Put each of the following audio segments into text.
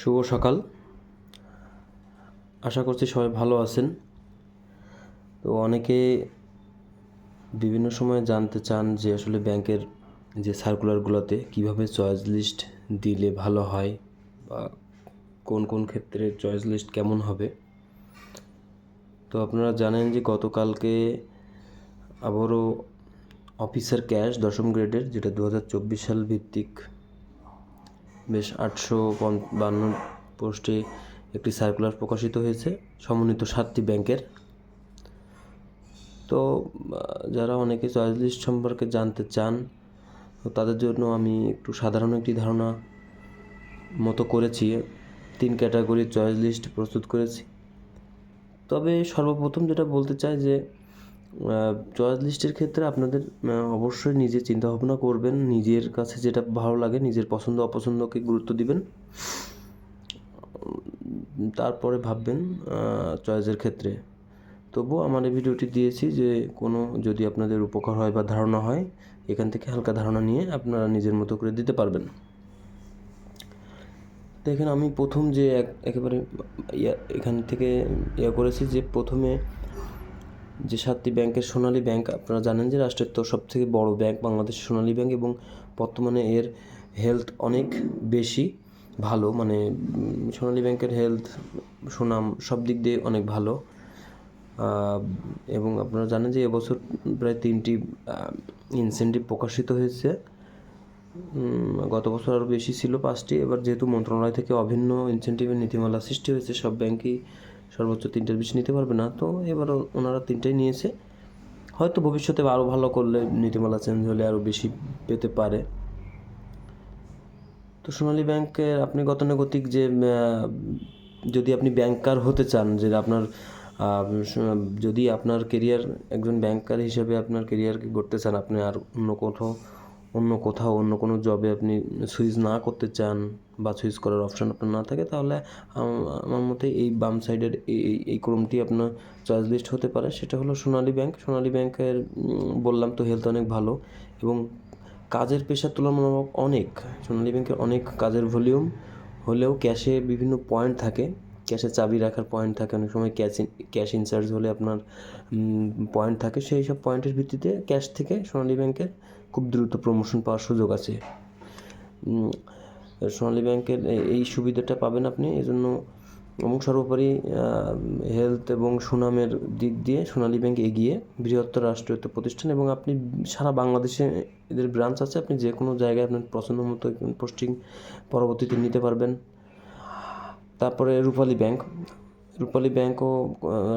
শুভ সকাল। আশা করছি সবাই ভালো আছেন। তো অনেকে বিভিন্ন সময় জানতে চান যে আসলে ব্যাংকের যে সার্কুলারগুলোতে কীভাবে চয়েস লিস্ট দিলে ভালো হয় বা কোন কোন ক্ষেত্রে চয়েস লিস্ট কেমন হবে। তো আপনারা জানেন যে গতকালকে আবারও অফিসার ক্যাশ দশম গ্রেডের যেটা দু হাজার চব্বিশ সাল ভিত্তিক বেশ আটশো বান্ন পোস্টে একটি সার্কুলার প্রকাশিত হয়েছে, সমন্বিত সাতটি ব্যাংকের। তো যারা অনেকে চয়েস লিস্ট সম্পর্কে জানতে চান, তো তাদের জন্য আমি একটু সাধারণ একটি ধারণা মতো করেছি। তিন ক্যাটাগরির চয়েস লিস্ট প্রস্তুত করেছি। তবে সর্বপ্রথম যেটা বলতে চাই যে চয়েস লিস্টের ক্ষেত্রে আপনাদের অবশ্যই নিজে চিন্তা ভাবনা করবেন, নিজের কাছে যেটা ভালো লাগে, নিজের পছন্দ, অপছন্দকে গুরুত্ব দিবেন। তারপরে ভাববেন চয়েসের ক্ষেত্রে। তবুও আমার এই ভিডিওটি দিয়েছি যে, কোনো যদি আপনাদের উপকার হয় বা ধারণা হয়, এখান থেকে হালকা ধারণা নিয়ে আপনারা নিজের মতো করে দিতে পারবেন। দেখেন, আমি প্রথম যে এক, একেবারে এখান থেকে ইয়ে করেছি যে, প্রথমে যে সাতটি ব্যাংকের সোনালী ব্যাংক আপনারা জানেন যে রাষ্ট্রের তো সবথেকে বড় ব্যাংক বাংলাদেশ সোনালী ব্যাংক এবং বর্তমানে এর হেলথ অনেক বেশি ভালো মানে সোনালী ব্যাংকের হেলথ সুনাম সব দিক দিয়ে অনেক ভালো। এবং আপনারা জানেন যে এবছর প্রায় তিনটি ইনসেন্টিভ প্রকাশিত হয়েছে। গত বছর আরও বেশি ছিল পাঁচটি। এবার যেহেতু মন্ত্রণালয় থেকে অভিন্ন ইনসেন্টিভের নীতিমালা সৃষ্টি হয়েছে, সব ব্যাংকই সর্বোচ্চ তিনটার বেশি নিতে পারবে না। তো এবারও ওনারা তিনটাই নিয়েছে। হয়তো ভবিষ্যতে আরও ভালো করলে নীতিমালা চেঞ্জ হলে আরও বেশি পেতে পারে। তো সোনালী ব্যাংকের আপনি গতানুগতিক যে যদি আপনি ব্যাংকার হতে চান, যে আপনার যদি আপনার কেরিয়ার একজন ব্যাংকার হিসেবে আপনার কেরিয়ারকে গড়তে চান, আপনি আর অন্য কোথাও অন্য কোথাও অন্য কোনো জবে আপনি সুইচ না করতে চান বা সুইচ করার অপশান আপনার না থাকে, তাহলে আমার মতে এই বাম সাইডের এই, এই- ক্রমটি আপনার চয়েস লিস্ট হতে পারে। সেটা হলো সোনালী ব্যাংক সোনালী ব্যাংকের বললাম তো হেলথ অনেক ভালো এবং কাজের পেশা তুলনামূলক অনেক। সোনালী ব্যাংকের অনেক কাজের ভলিউম হলেও ক্যাশে বিভিন্ন পয়েন্ট থাকে। ক্যাশে চাবি রাখার পয়েন্ট থাকে। অনেক সময় ক্যাশ ক্যাশ ইনচার্জ হলে আপনার পয়েন্ট থাকে। সেই সব পয়েন্টের ভিত্তিতে ক্যাশ থেকে সোনালী ব্যাংকের খুব দ্রুত প্রমোশন পাওয়ার সুযোগ আছে। সোনালী ব্যাংকের এই সুবিধাটা পাবেন আপনি। এজন্য এবং সর্বোপরি হেলথ এবং সুনামের দিক দিয়ে সোনালী ব্যাংক এগিয়ে বৃহত্তর রাষ্ট্রায়ত্ত প্রতিষ্ঠান এবং আপনি সারা বাংলাদেশে এদের ব্রাঞ্চ আছে। আপনি যে কোনো জায়গায় আপনার পছন্দ মতো পোস্টিং পরবর্তীতে নিতে পারবেন। তারপরে রূপালী ব্যাংক। রূপালী ব্যাংকও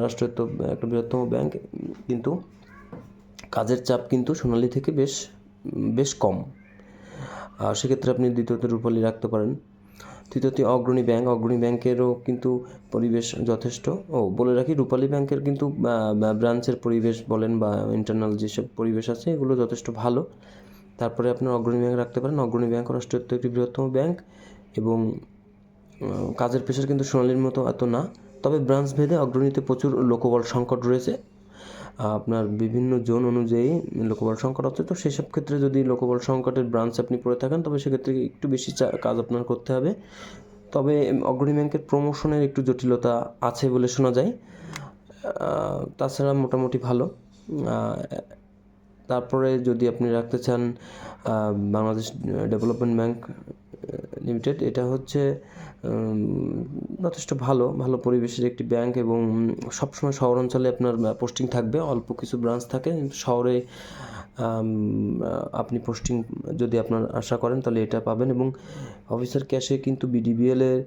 রাষ্ট্রায়ত্ত একটা বৃহত্তম ব্যাংক। কিন্তু কাজের চাপ কিন্তু সোনালী থেকে বেশ বেশ কম। সেক্ষেত্রে আপনি দ্বিতীয়ত রূপালী রাখতে পারেন। তৃতীয়ত অগ্রণী ব্যাংক। অগ্রণী ব্যাংকেরও কিন্তু পরিবেশ যথেষ্ট। ও, বলে রাখি রূপালী ব্যাংকের কিন্তু ব্রাঞ্চের পরিবেশ বলেন বা ইন্টারনাল যেসব পরিবেশ আছে, এগুলো যথেষ্ট ভালো। তারপরে আপনার অগ্রণী ব্যাংক রাখতে পারেন। অগ্রণী ব্যাংক রাষ্ট্রায়ত্ত একটি বৃহত্তম ব্যাংক এবং কাজের পেশার কিন্তু সোনালীর মতো এত না। তবে ব্রাঞ্চ ভেদে অগ্রণীতে প্রচুর লোকবল সংকট রয়েছে। আপনার বিভিন্ন জোন অনুযায়ী লোকবল সংকট আছে। তো সেসব ক্ষেত্রে যদি লোকবল সংকটের ব্রাঞ্চ আপনি পড়ে থাকেন, তবে সেক্ষেত্রে একটু বেশি কাজ আপনার করতে হবে। তবে অগ্রণী ব্যাংকের প্রমোশনের একটু জটিলতা আছে বলে শোনা যায়। তাছাড়া মোটামুটি ভালো। তারপরে যদি আপনি রাখতে চান বাংলাদেশ ডেভেলপমেন্ট ব্যাংক লিমিটেড এটা হচ্ছে যথেষ্ট ভালো ভালো পরিবেশের একটি ব্যাংক এবং সবসময় শহর অঞ্চলে আপনার পোস্টিং থাকবে, অল্প কিছু ব্রাঞ্চ থাকে শহরে আপনি পোস্টিং যদি আপনার আশা করেন, তাহলে এটা পাবেন এবং অফিসার ক্যাশে কিন্তু বিডিবিএল এর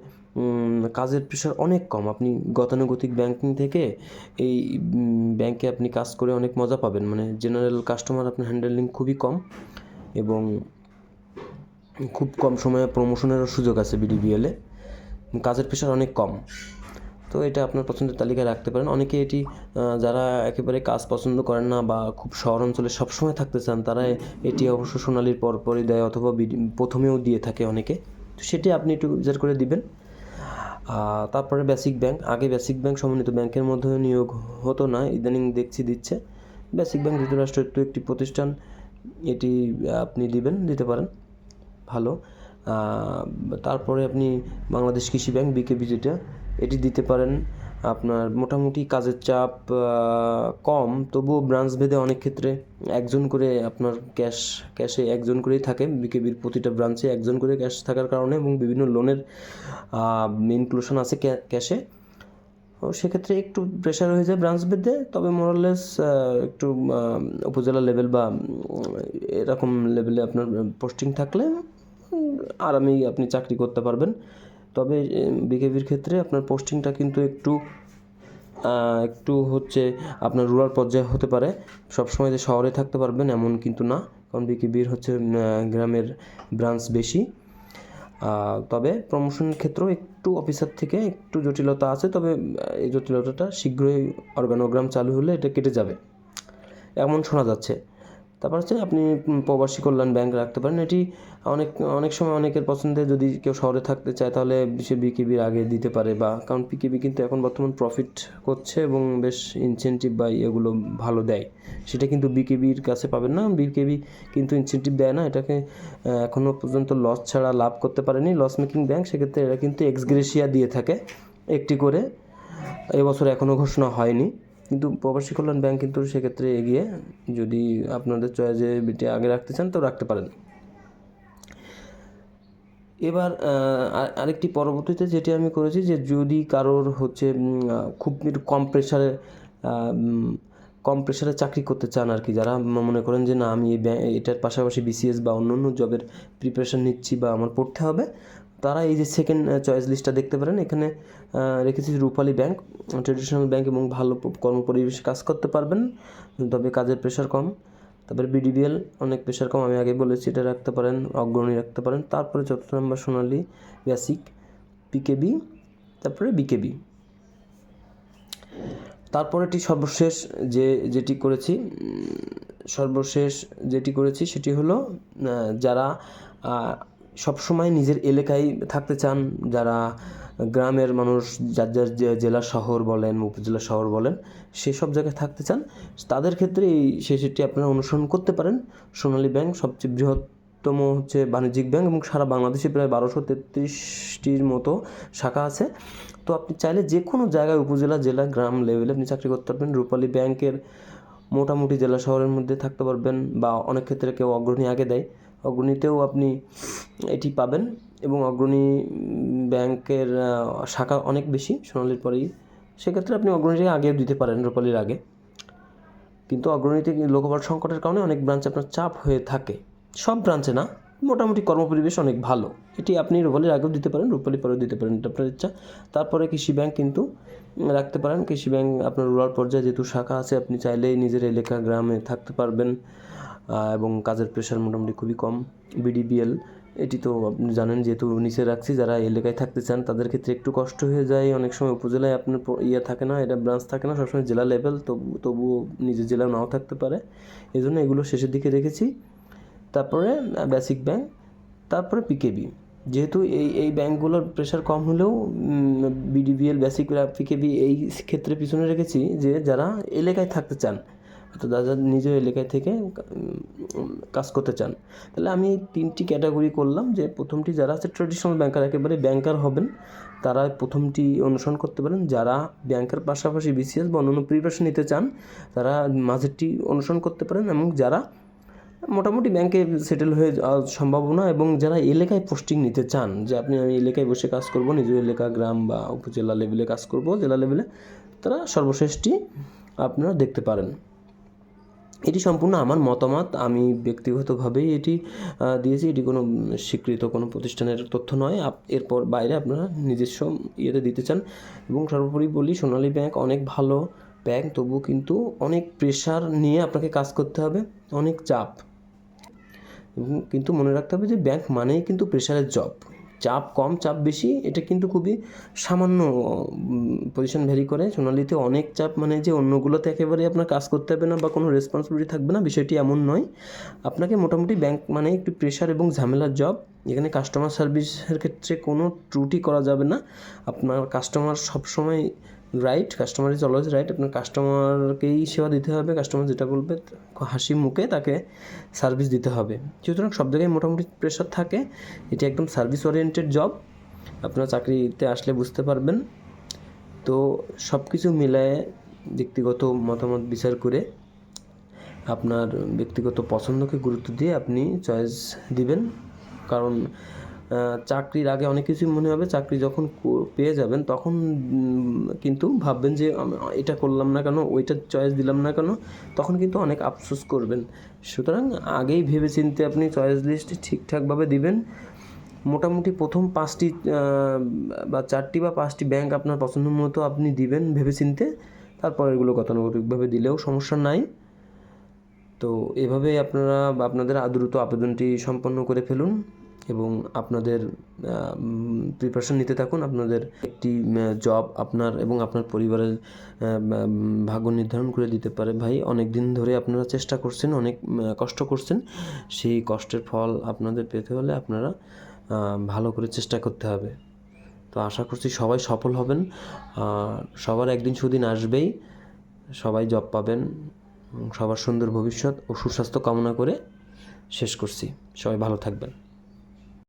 কাজের প্রেশার অনেক কম। আপনি গতানুগতিক ব্যাংকিং থেকে এই ব্যাংকে আপনি কাজ করে অনেক মজা পাবেন। মানে জেনারেল কাস্টমার আপনার হ্যান্ডেলিং খুবই কম এবং খুব কম সময়ে প্রমোশনেরও সুযোগ আছে বিডিবিএলে কাজের প্রেশার অনেক কম। তো এটা আপনার পছন্দের তালিকায় রাখতে পারেন। অনেকে এটি যারা একেবারে কাজ পছন্দ করেন না বা খুব শহর অঞ্চলে সবসময় থাকতে চান তারা এটি অবশ্য সোনালির পরপরই দেয় অথবা প্রথমেও দিয়ে থাকে অনেকে। তো সেটি আপনি একটু বিচার করে দিবেন। তারপরে বেসিক ব্যাংক আগে বেসিক ব্যাংক সমন্বিত ব্যাংকের মধ্যে নিয়োগ হতো না, ইদানিং দেখছি দিচ্ছে। বেসিক ব্যাংক যুক্তরাষ্ট্রের একটি প্রতিষ্ঠান, এটি আপনি দিবেন, দিতে পারেন। ভালো। তারপরে আপনি বাংলাদেশ কৃষি ব্যাংক বিকেবি যেটা এটি দিতে পারেন। আপনার মোটামুটি কাজের চাপ কম, তবুও ব্রাঞ্চ ভেদে অনেক ক্ষেত্রে একজন করে আপনার ক্যাশ ক্যাশে একজন করেই থাকে। বিকেবির প্রতিটা ব্রাঞ্চে একজন করে ক্যাশ থাকার কারণে এবং বিভিন্ন লোনের ইনক্লুশন আছে ক্যাশে ও সেক্ষেত্রে একটু প্রেশার হয়ে যায় ব্রাঞ্চ ভেদে, তবে মোরালেস একটু উপজেলা লেভেল বা এরকম লেভেলে আপনার পোস্টিং থাকলে আরামেই আপনি চাকরি করতে পারবেন। তবে বিকেবির ক্ষেত্রে আপনার পোস্টিংটা কিন্তু একটু একটু হচ্ছে আপনার রুরাল পর্যায়ে হতে পারে। সবসময় যে শহরে থাকতে পারবেন এমন কিন্তু না, কারণ বিকেবির হচ্ছে গ্রামের ব্রাঞ্চ বেশি। তবে প্রমোশনের ক্ষেত্রেও একটু অফিসার থেকে একটু জটিলতা আছে, তবে এই জটিলতাটা শীঘ্রই অর্গানোগ্রাম চালু হলে এটা কেটে যাবে। এমন শোনা যাচ্ছে। তারপর হচ্ছে আপনি প্রবাসী কল্যাণ ব্যাংক রাখতে পারেন। এটি অনেক অনেক সময় অনেকের পছন্দে যদি কেউ শহরে থাকতে চায়, তাহলে সে বিকেবির আগে দিতে পারে বা, কারণ বিকেবি কিন্তু এখন বর্তমান প্রফিট করছে এবং বেশ ইনসেনটিভ বা এগুলো ভালো দেয়। সেটা কিন্তু বিকেবির কাছে পাবেন না। বিকেবি কিন্তু ইনসেনটিভ দেয় না। এটাকে এখনও পর্যন্ত লস ছাড়া লাভ করতে পারেনি। লস মেকিং ব্যাংক সেক্ষেত্রে এরা কিন্তু এক্সগ্রেশিয়া দিয়ে থাকে। একটি করে, এবছর এখনও ঘোষণা হয়নি। কিন্তু প্রবাসী কল্যাণ ব্যাংক কিন্তু সেক্ষেত্রে এগিয়ে যদি আপনাদের চয়েসে বিটি আগে রাখতে চান, তো রাখতে পারেন। এবার আর- আরেকটি পরবর্তীতে যেটি আমি করেছি যে যদি কারোর হচ্ছে খুব কম প্রেশারে কম প্রেশারে চাকরি করতে চান আর কি, যারা মনে করেন যে না, আমি এটার পাশাপাশি বিসিএস বা অন্য অন্য জবের প্রিপারেশন নিচ্ছি বা আমার পড়তে হবে তারা এই যে সেকেন্ড চয়েস লিস্টটা দেখতে পারেন। এখানে রেখেছি রূপালী ব্যাংক ট্রেডিশনাল ব্যাংক এবং ভালো প- কর্মপরিবেশে কাজ করতে পারবেন। তবে কাজের প্রেশার কম। তারপরে বিডিবিএল অনেক প্রেশার কম। আমি আগে বলেছি, এটা রাখতে পারেন, অগ্রণী রাখতে পারেন। তারপরে চতুর্থ নম্বর সোনালী বেসিক পিকেবি তারপরে বিকেবি তারপরেটি সর্বশেষ যে, যেটি করেছি সর্বশেষ যেটি করেছি সেটি হলো যারা সবসময় নিজের এলাকায় থাকতে চান যারা গ্রামের মানুষ, যার যার জেলা শহর বলেন উপজেলা শহর বলেন সেসব জায়গায় থাকতে চান। তাদের ক্ষেত্রে এই সেটি আপনারা অনুসরণ করতে পারেন। সোনালী ব্যাংক সবচেয়ে বৃহত্তম হচ্ছে বাণিজ্যিক ব্যাংক এবং সারা বাংলাদেশে প্রায় বারোশো তেত্রিশটির মতো শাখা আছে। তো আপনি চাইলে যে কোনো জায়গায়, উপজেলা, জেলা, গ্রাম লেভেলে আপনি চাকরি করতে পারবেন। রূপালী ব্যাংকের মোটামুটি জেলা শহরের মধ্যে থাকতে পারবেন বা অনেক ক্ষেত্রে কেউ অগ্রণী আগে দেয়। অগ্রণীতেও আপনি এটি পাবেন এবং অগ্রণী ব্যাংকের শাখা অনেক বেশি সোনালির পরেই। সেক্ষেত্রে আপনি অগ্রণীটাকে আগেও দিতে পারেন রূপালির আগে। কিন্তু অগ্রণীতে লোকবল সংকটের কারণে অনেক ব্রাঞ্চ আপনার চাপ হয়ে থাকে? সব ব্রাঞ্চে না, মোটামুটি কর্মপরিবেশ অনেক ভালো। এটি আপনি রূপালির আগেও দিতে পারেন, রূপালী পরেও দিতে পারেন, এটা আপনার ইচ্ছা। তারপরে কৃষি ব্যাংক কিন্তু রাখতে পারেন। কৃষি ব্যাংক আপনার রুরাল পর্যায়ে যেহেতু শাখা আছে, আপনি চাইলেই নিজের এলাকা, গ্রামে থাকতে পারবেন এবং কাজের প্রেশার মোটামুটি খুবই কম। বিডিবিএল এটি তো আপনি জানেন যেহেতু নিচে রাখছি, যারা এলাকায় থাকতে চান তাদের ক্ষেত্রে একটু কষ্ট হয়ে যায়। অনেক সময় উপজেলায় আপনার ইয়ে থাকে না, এটা ব্রাঞ্চ থাকে না, সবসময় জেলা লেভেল তবু, তবুও নিজের জেলাও নাও থাকতে পারে। এই জন্য এগুলো শেষের দিকে রেখেছি। তারপরে বেসিক ব্যাংক তারপরে পিকেবি যেহেতু এই এই ব্যাংকগুলোর প্রেশার কম হলেও বিডিবিএল বেসিক পিকেবি এই ক্ষেত্রে পিছনে রেখেছি যে, যারা এলাকায় থাকতে চান অর্থাৎ যারা নিজের এলাকায় থেকে কাজ করতে চান। তাহলে আমি তিনটি ক্যাটাগরি করলাম যে প্রথমটি যারা আছে ট্রেডিশনাল ব্যাংকার একেবারে ব্যাংকার হবেন, তারা প্রথমটি অনুসরণ করতে পারেন। যারা ব্যাংকের পাশাপাশি বিসিএস বা অন্যান্য প্রিপারেশন নিতে চান, তারা মাঝেরটি অনুসরণ করতে পারেন এবং যারা মোটামুটি ব্যাংকে সেটেল হয়ে যাওয়ার সম্ভাবনা এবং যারা এলাকায় পোস্টিং নিতে চান, যে আপনি আমি এলাকায় বসে কাজ করব নিজ এলাকা গ্রাম বা উপজেলা লেভেলে কাজ করব, জেলা লেভেলে তারা সর্বশেষটি আপনারা দেখতে পারেন। এটি সম্পূর্ণ আমার মতামত। আমি ব্যক্তিগতভাবেই এটি দিয়েছি। এটি কোনো স্বীকৃত কোনো প্রতিষ্ঠানের তথ্য নয়। এরপর বাইরে আপনারা নিজস্ব ইয়েতে দিতে চান। এবং সর্বোপরি বলি, সোনালী ব্যাংক অনেক ভালো ব্যাংক তবু কিন্তু অনেক প্রেশার নিয়ে আপনাকে কাজ করতে হবে। অনেক চাপ। এবং কিন্তু মনে রাখতে হবে যে, ব্যাংক মানেই কিন্তু প্রেশারের জব চাপ কম, চাপ বেশি, এটা কিন্তু খুবই সামান্য পজিশন ভ্যারি করে। সোনালিতে অনেক চাপ মানে যে অন্যগুলোতে একেবারে আপনার কাজ করতে হবে না বা কোনো রেসপন্সিবিলিটি থাকবে না, বিষয়টি এমন নয়। আপনাকে মোটামুটি ব্যাংক মানে একটু প্রেশার এবং ঝামেলার জব এখানে কাস্টমার সার্ভিসের ক্ষেত্রে কোনো ত্রুটি করা যাবে না। আপনার কাস্টমার সবসময় right customer is always right আপনার কাস্টমারকেই সেবা দিতে হবে কাস্টমার যেটা বলবে, হাসি মুখে তাকে সার্ভিস দিতে হবে। সুতরাং সব জায়গায় মোটামুটি প্রেশার থাকে। এটি একদম সার্ভিস ওরিয়েন্টেড জব আপনার চাকরিতে আসলে বুঝতে পারবেন। তো সব কিছু মিলায়ে ব্যক্তিগত মতামত বিচার করে আপনার ব্যক্তিগত পছন্দকে গুরুত্ব দিয়ে আপনি চয়েস দিবেন। কারণ চাকরির আগে অনেক কিছুই মনে হবে, চাকরি যখন পেয়ে যাবেন তখন কিন্তু ভাববেন যে এটা করলাম না কেন, ওইটা চয়েস দিলাম না কেন, তখন কিন্তু অনেক আফসোস করবেন। সুতরাং আগেই ভেবে চিনতে আপনি চয়েস লিস্ট ঠিকঠাকভাবে দিবেন। মোটামুটি প্রথম পাঁচটি বা চারটি বা পাঁচটি ব্যাংক আপনার পছন্দ মতো আপনি দিবেন ভেবে চিনতে তারপর এগুলো গতানুগতিকভাবে দিলেও সমস্যা নাই। তো এভাবে আপনারা আপনাদের দ্রুত আবেদনটি সম্পন্ন করে ফেলুন। এবং আপনাদের প্রিপারেশন নিতে থাকুন। আপনাদের একটি জব আপনার এবং আপনার পরিবারের ভাগ্য নির্ধারণ করে দিতে পারে। ভাই অনেক দিন ধরে আপনারা চেষ্টা করছেন, অনেক কষ্ট করছেন। সেই কষ্টের ফল আপনাদের পেতে হলে আপনারা ভালো করে চেষ্টা করতে হবে। তো আশা করছি সবাই সফল হবেন। সবার একদিন সুদিন আসবেই। সবাই জব পাবেন। সবার সুন্দর ভবিষ্যৎ ও সুস্বাস্থ্য কামনা করে শেষ করছি। সবাই ভালো থাকবেন।